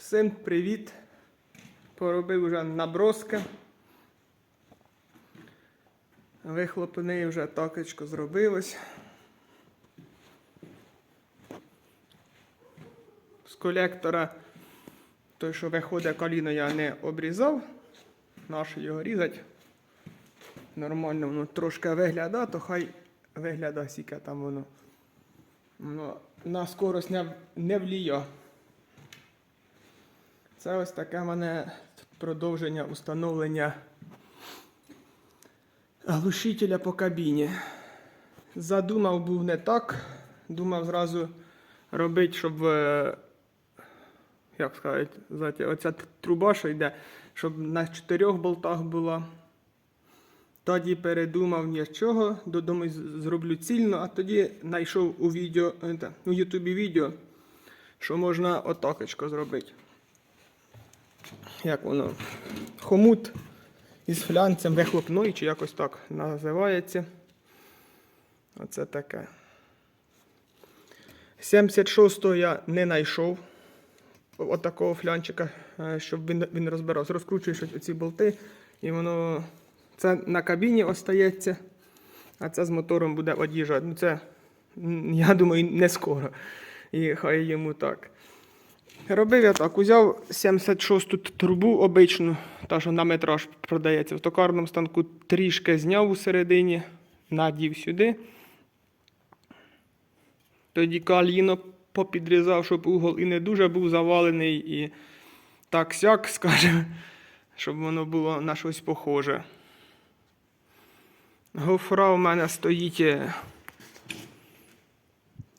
Всім привіт! Поробив вже наброски. Вихлопни вже такочко зробилось. З колектора, той, що виходить коліно, я не обрізав. Нащо його різати? Нормально воно трошки виглядає, то хай виглядає, скільки там воно. Ну, на скорость не вліє. Це ось таке мене продовження установлення глушителя по кабіні. Задумав був не так. Думав зразу робити, щоб, е, як сказати, оця труба, що йде, щоб на чотирьох болтах була. Тоді передумав нічого, додому зроблю цільно, а тоді знайшов у відео, е, у Ютубі відео, що можна отакочко зробити. Як воно? Хомут із флянцем вихлопної, чи якось так називається. Оце таке. 76-го я не знайшов от такого флянчика, е, щоб він, він розбирався. Розкручуєш оці болти, і воно це на кабіні остається, а це з мотором буде од'їжджати. Ну це, я думаю, не скоро. І хай йому так. Робив я так, узяв 76-ту трубу обичну, та що на метраж продається. В токарному станку трішки зняв у середині, надів сюди. Тоді каліно попідрізав, щоб угол і не дуже був завалений, і так сяк, скажімо, щоб воно було на щось похоже. Гофра у мене стоїть. е,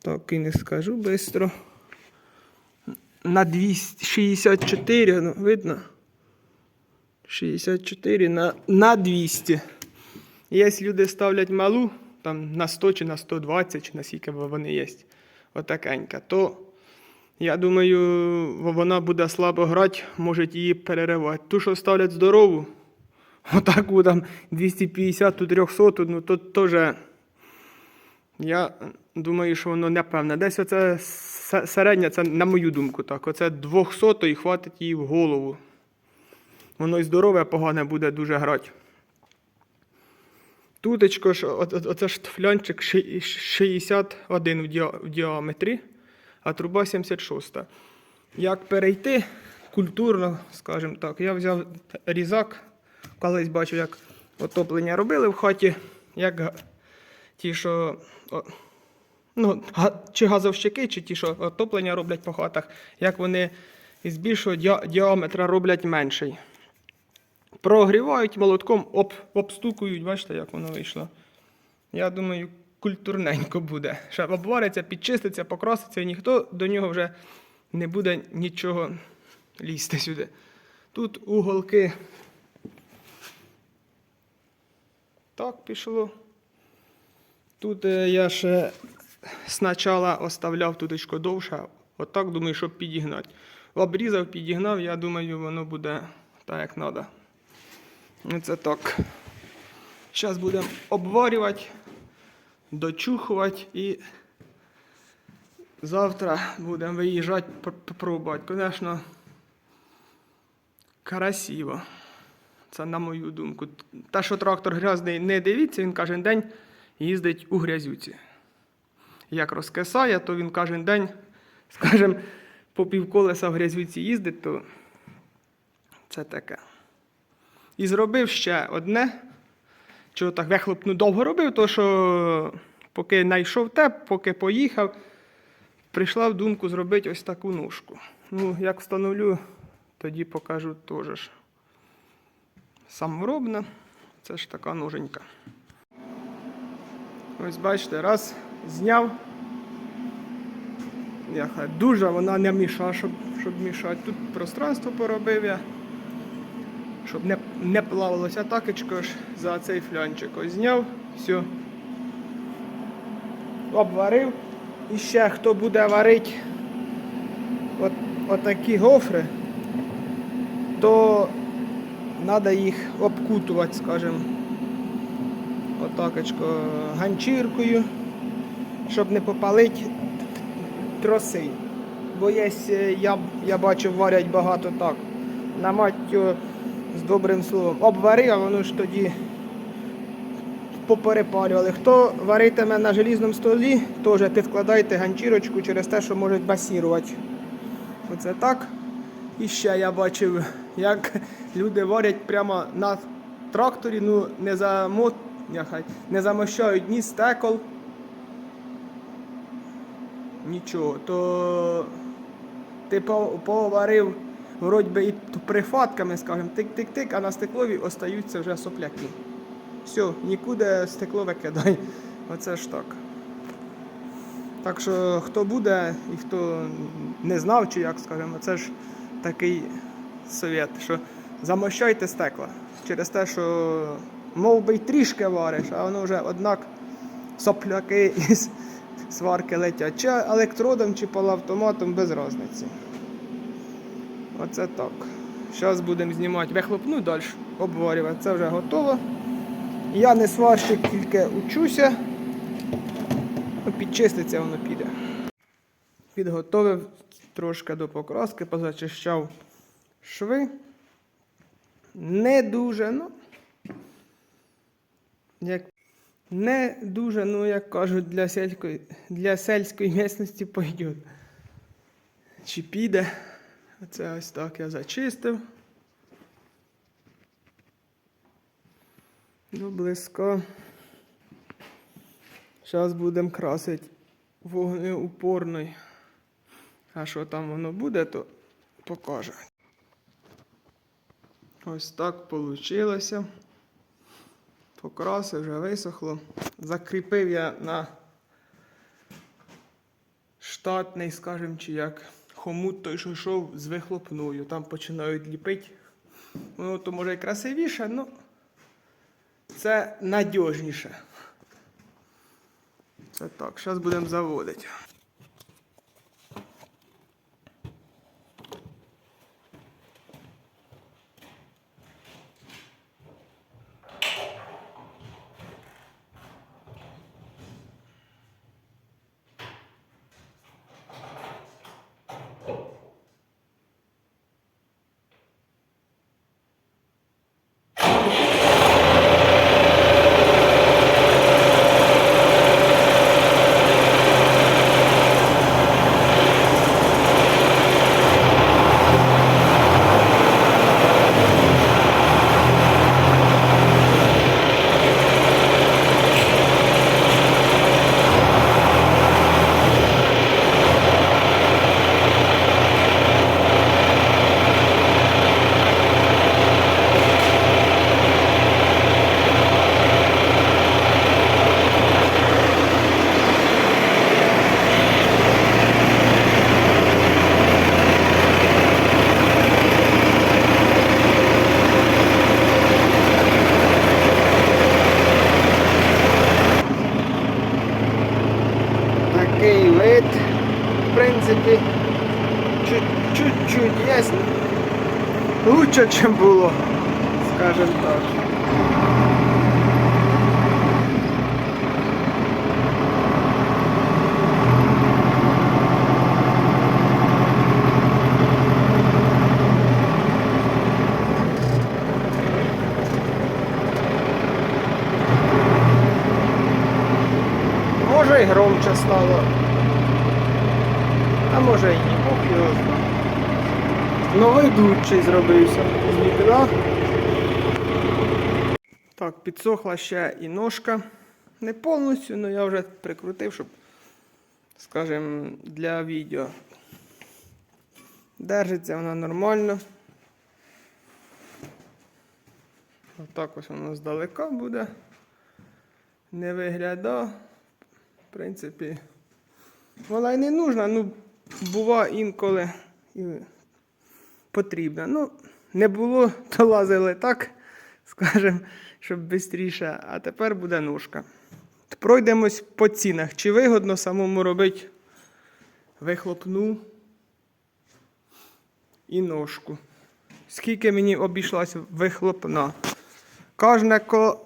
Так і не скажу швидко. На 264, ну, видно? 64 на, на 200. Є люди ставлять малу, там на 100 чи на 120, чи на скільки вони є, отакенька, то я думаю, вона буде слабо грати, можуть її переривати. Ту, що ставлять здорову, отаку там 250, ту 300, ну то теж. Я думаю, що воно непевне. Десь оце середня, це на мою думку так. Оце 200 і хватить її в голову. Воно і здорове, погане буде дуже грати. Тутечко ж, оце ж флянчик 61 в, діа- в діаметрі, а труба 76. Як перейти культурно, скажімо так, я взяв різак, колись бачив, як отоплення робили в хаті, як ті, що ну, чи газовщики, чи ті, що отоплення роблять по хатах, як вони із більшого діаметра роблять менший. Прогрівають молотком, об, обстукують, бачите, як воно вийшло. Я думаю, культурненько буде. Ще обвариться, підчиститься, покраситься, і ніхто до нього вже не буде нічого лізти сюди. Тут уголки. Так пішло. Тут е, я ще спочатку оставляв туточко довше, отак думаю, щоб підігнати. Обрізав, підігнав, я думаю, воно буде так, як треба. Це так. Зараз будемо обварювати, дочухувати і завтра будемо виїжджати, пр- пр- пробувати. Звісно, красиво. Це на мою думку. Те, що трактор грязний, не дивіться, він кожен день їздить у грязюці. Як розкисає, то він кожен день, скажімо, по півколеса в грязюці їздить, то це таке. І зробив ще одне. Чого так вихлопну довго робив, то що поки знайшов те, поки поїхав, прийшла в думку зробити ось таку ножку. Ну, як встановлю, тоді покажу теж. Саморобна. Це ж така ноженька. Ось бачите, раз зняв. Яха, дуже вона не міша, щоб, щоб мішати. Тут пространство поробив я, щоб не, не плавалося такочко ж за цей флянчик. Ось зняв, все. Обварив. І ще хто буде варити от, отакі гофри, то треба їх обкутувати, скажімо, отакочко ганчіркою, щоб не попалити троси. бо є, е, я, я бачив, варять багато так. На маттю з добрим словом. Обвари, а воно ж тоді поперепалювали. Хто варитиме на желізному столі, теж підкладайте ганчірочку через те, що можуть басірувати. Оце так. І ще я бачив, як люди варять прямо на тракторі, ну не замощають ні стекол. Нічого, то ти поварив вроді би і прифатками, скажімо, тик-тик-тик, а на стеклові остаються вже сопляки. Все, нікуди стекло викидай. Оце ж так. Так що хто буде і хто не знав, чи як скажімо, це ж такий совет, що замощайте стекла. Через те, що мов би й трішки вариш, а воно вже однак сопляки із сварки летять. Чи електродом, чи полуавтоматом без різниці. Оце так. Зараз будемо знімати вихлопну далі, обварювати. Це вже готово. Я не сварщик, тільки учуся. Ну, Підчиститься воно піде. Підготовив трошки до покраски, позачищав шви. Не дуже, ну. Як не дуже, ну як кажуть, для сільської, для сельської місцевості пойде. Чи піде. Оце ось так я зачистив. До близько. Зараз будемо красити вогнеупорний. А що там воно буде, то покаже. Ось так вийшло. Покрасив, вже висохло. Закріпив я на штатний, скажімо, чи як хомут той, що йшов з вихлопною. Там починають ліпити. Воно то може і красивіше, але це надіжніше. Це так, зараз будемо заводити. Такий вид, в принципі, чуть- чуть-чуть є. Лучше, ніж було, скажімо так. Може і громче стало. А може і ні, Бог. Новий дудчий зробився з вікна. Так, підсохла ще і ножка. Не повністю, але я вже прикрутив, щоб, скажімо, для відео. Держиться вона нормально. Отак ось воно здалека буде. Не вигляда. В принципі, вона й не нужна, ну, бува інколи потрібна. Ну, не було, то лазили так, скажемо, щоб швидше, а тепер буде ножка. Пройдемось по цінах. Чи вигодно самому робити вихлопну і ножку? Скільки мені обійшлася вихлопна? Кожне ко-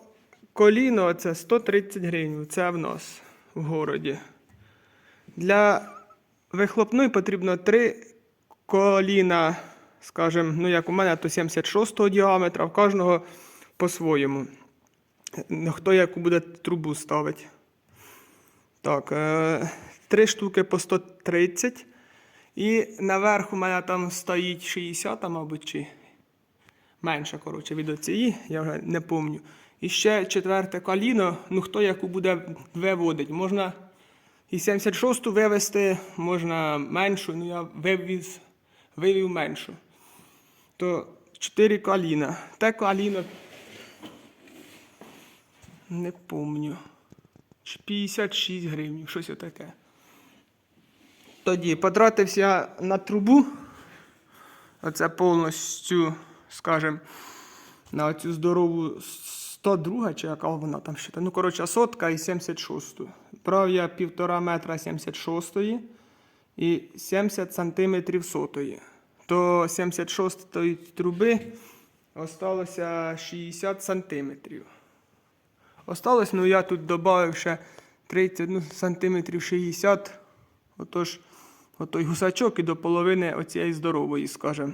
коліно це 130 гривень. Це в нас в городі. Для вихлопної потрібно три коліна, скажімо, ну як у мене, то 76-го діаметра, в кожного по-своєму. Хто яку буде трубу ставити. Так, е, три штуки по 130. І наверх у мене там стоїть 60, мабуть, чи менше, коротше, від оцієї, я вже не пам'ятаю. І ще четверте коліно, ну хто яку буде виводити. Можна і 76 вивести, можна меншу, ну я вивіз, вивів меншу. То 4 коліна. Те коліно. Не помню. 56 гривень, щось отаке. Тоді потратився на трубу. Оце повністю, скажімо, на оцю здорову 102, чи яка вона там ще. Ну, коротше, сотка і 76. Брав я півтора метра 76 і 70 сантиметрів сотої. То 76 труби осталося 60 сантиметрів. Осталось, ну я тут додав ще 30 ну, сантиметрів 60. Отож, отой гусачок і до половини оцієї здорової, скажімо.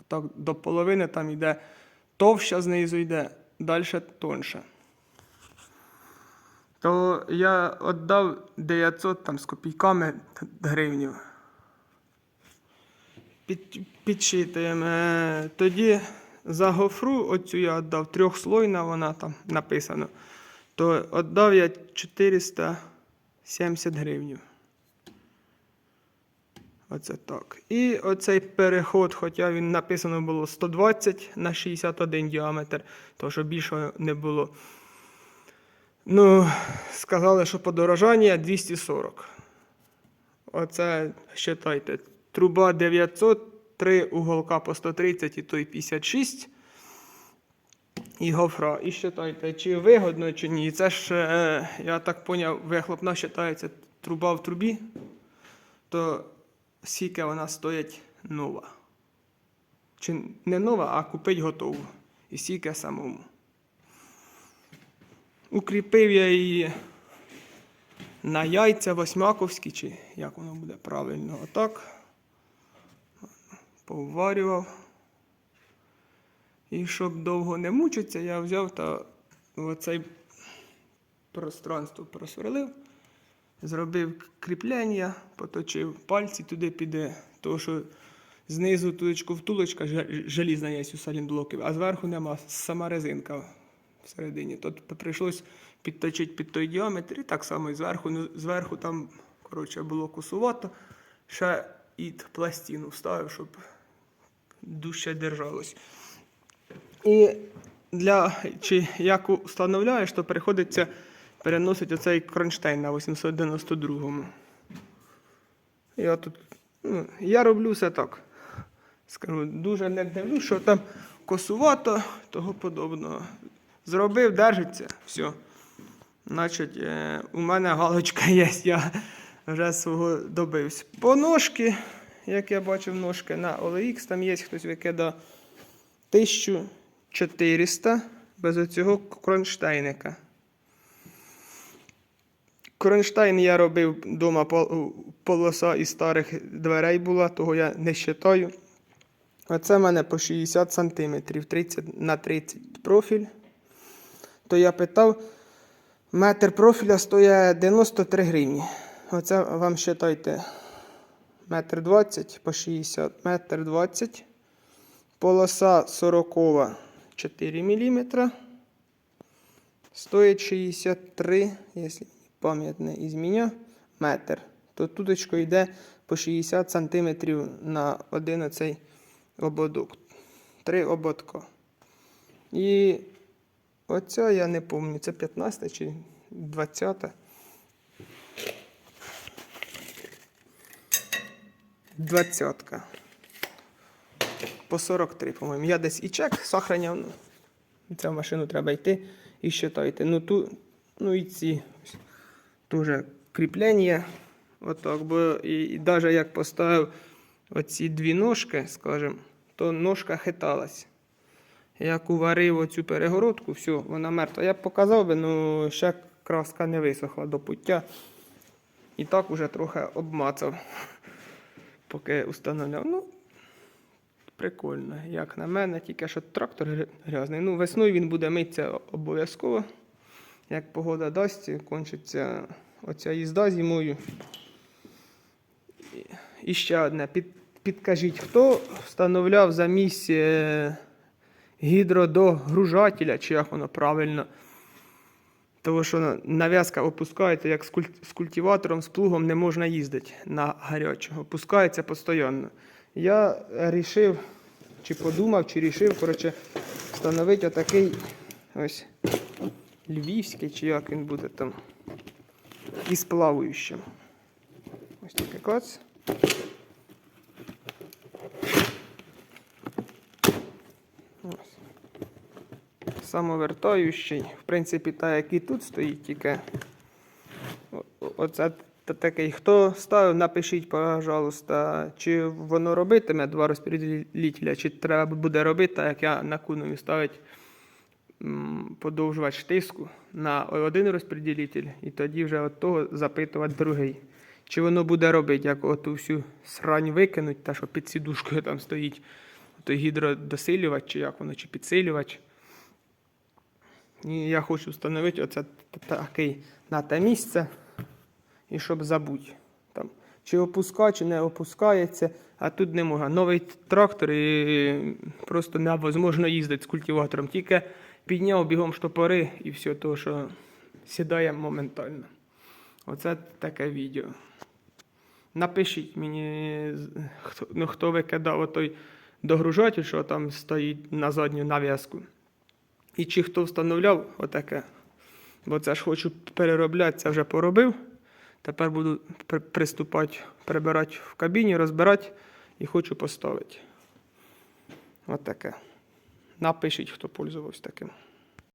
Отак до половини там йде товща знизу йде, далі тонша. То я віддав 900 там, з копійками гривнів. Під. Е, Тоді за гофру, оцю я віддав трьохслойна, вона там написано, то віддав я 470 гривнів. Оце так. І оцей переход, хоча він написано було 120 на 61 діаметр, то що більше не було. Ну, сказали, що подорожання 240. Оце, вважайте, труба 900, три уголка по 130 і той 56. І гофра. І вважайте, чи вигодно, чи ні. Це ж, е, я так поняв, вихлопна вважається труба в трубі, то скільки вона стоїть нова. Чи не нова, а купить готову. І скільки самому. Укріпив я її на яйця восьмаковські, чи як воно буде правильно, отак. Поварював. І щоб довго не мучитися, я взяв та оцей пространство просверлив, зробив кріплення, поточив пальці туди піде, тому що знизу тулечку втулочка желізна є у салінблоків, а зверху нема сама резинка всередині. Тут прийшлось підточити під той діаметр і так само і зверху. Ну, зверху там коротше, було кусувато, ще і пластину вставив, щоб дужче держалось. І для чи як встановляєш, то приходиться переносити оцей кронштейн на 892-му. Я тут. Ну, я роблю все так. Скажу, дуже не дивлюсь, що там косувато, того подобного. Зробив, держиться, все. Значить, е, у мене галочка є, я вже свого добився. По ножки, як я бачив, ножки на OLX, там є хтось викидав 1400 без оцього кронштейника. Кронштейн я робив вдома, полоса із старих дверей була, того я не вважаю. Оце в мене по 60 см, 30 на 30 профіль. То я питав, метр профіля стоїть 93 гривні. Оце вам вважайте, метр 20 по 60, метр 20. Полоса 40 4 мм. Стоїть 63, якщо пам'ять не із мене, метр. То туточко йде по 60 см на один оцей ободок. Три ободка. І оця я не пам'ятаю, це 15 чи 20. Двадцятка. По 43, по-моєму. Я десь і чек сохраняв. Це в машину треба йти і считайте. Ну, ту, ну і ці теж кріплення. Отак, бо і, і навіть як поставив оці дві ножки, скажімо, то ножка хиталась. Як уварив оцю перегородку, все, вона мертва. Я б показав би, ну ще краска не висохла до пуття. І так уже трохи обмацав, поки установляв. Ну, прикольно, як на мене, тільки що трактор грязний. Ну, весною він буде митися обов'язково. Як погода дасть, кончиться оця їзда зимою. І- ще одне. Під, підкажіть, хто встановляв замість гідродогружателя, чи як воно правильно? Тому що нав'язка опускається, як з, культиватором, з плугом не можна їздити на гарячу. Опускається постійно. Я рішив, чи подумав, чи рішив, коротше, встановити отакий ось львівський, чи як він буде там, із плаваючим. Ось такий клац. Самовертаючий. В принципі, та, як і тут стоїть, тільки оце та- такий. Хто ставив, напишіть, пожалуйста, чи воно робитиме два розподілителя, чи треба буде робити, так як я на кунові ставить подовжувач тиску на один розподілитель, і тоді вже от того запитувати другий. Чи воно буде робити, як оту всю срань викинуть, та що під сідушкою там стоїть, той гідродосилювач, чи як воно, чи підсилювач. І я хочу встановити оце такий на те місце, і щоб забути. Там, чи опускає, чи не опускається, а тут не можна. Новий трактор і просто невозможно їздити з культиватором. Тільки підняв бігом штопори і все, то, що сідає моментально. Оце таке відео. Напишіть мені, хто, ну, хто викидав отой догружатель, що там стоїть на задню нав'язку. І чи хто встановляв отаке. Бо це ж хочу переробляти, це вже поробив. Тепер буду приступати, прибирати в кабіні, розбирати і хочу поставити. Отаке. Напишіть, хто пользувався таким.